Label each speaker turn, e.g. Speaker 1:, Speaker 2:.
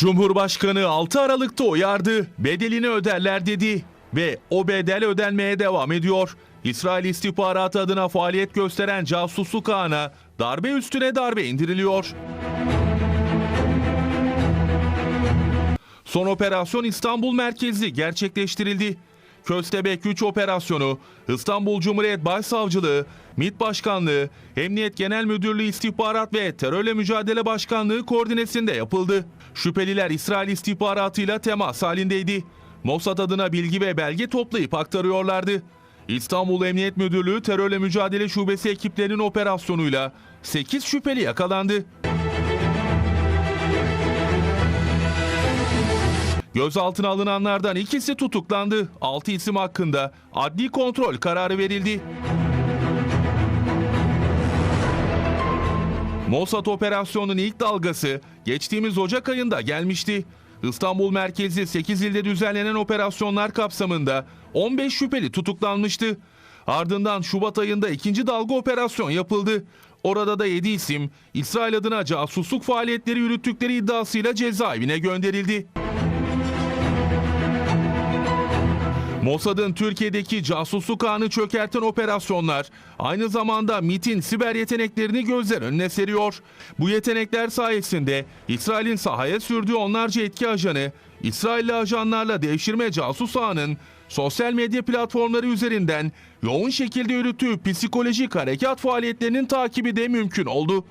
Speaker 1: Cumhurbaşkanı 6 Aralık'ta uyardı, bedelini öderler dedi ve o bedel ödenmeye devam ediyor. İsrail istihbaratı adına faaliyet gösteren casusluk ağına darbe üstüne darbe indiriliyor. Son operasyon İstanbul merkezli gerçekleştirildi. Köstebek 3 operasyonu İstanbul Cumhuriyet Başsavcılığı, MİT Başkanlığı, Emniyet Genel Müdürlüğü İstihbarat ve Terörle Mücadele Başkanlığı koordinesinde yapıldı. Şüpheliler İsrail istihbaratıyla temas halindeydi. Mossad adına bilgi ve belge toplayıp aktarıyorlardı. İstanbul Emniyet Müdürlüğü Terörle Mücadele Şubesi ekiplerinin operasyonuyla 8 şüpheli yakalandı. Gözaltına alınanlardan ikisi tutuklandı. 6 isim hakkında adli kontrol kararı verildi. Mossad operasyonunun ilk dalgası geçtiğimiz Ocak ayında gelmişti. İstanbul merkezi 8 ilde düzenlenen operasyonlar kapsamında 15 şüpheli tutuklanmıştı. Ardından Şubat ayında ikinci dalga operasyon yapıldı. Orada da 7 isim İsrail adına casusluk faaliyetleri yürüttükleri iddiasıyla cezaevine gönderildi. Mossad'ın Türkiye'deki casusluk ağını çökerten operasyonlar aynı zamanda MIT'in siber yeteneklerini gözler önüne seriyor. Bu yetenekler sayesinde İsrail'in sahaya sürdüğü onlarca etki ajanı, İsrailli ajanlarla devşirme casus ağının sosyal medya platformları üzerinden yoğun şekilde yürüttüğü psikolojik harekat faaliyetlerinin takibi de mümkün oldu.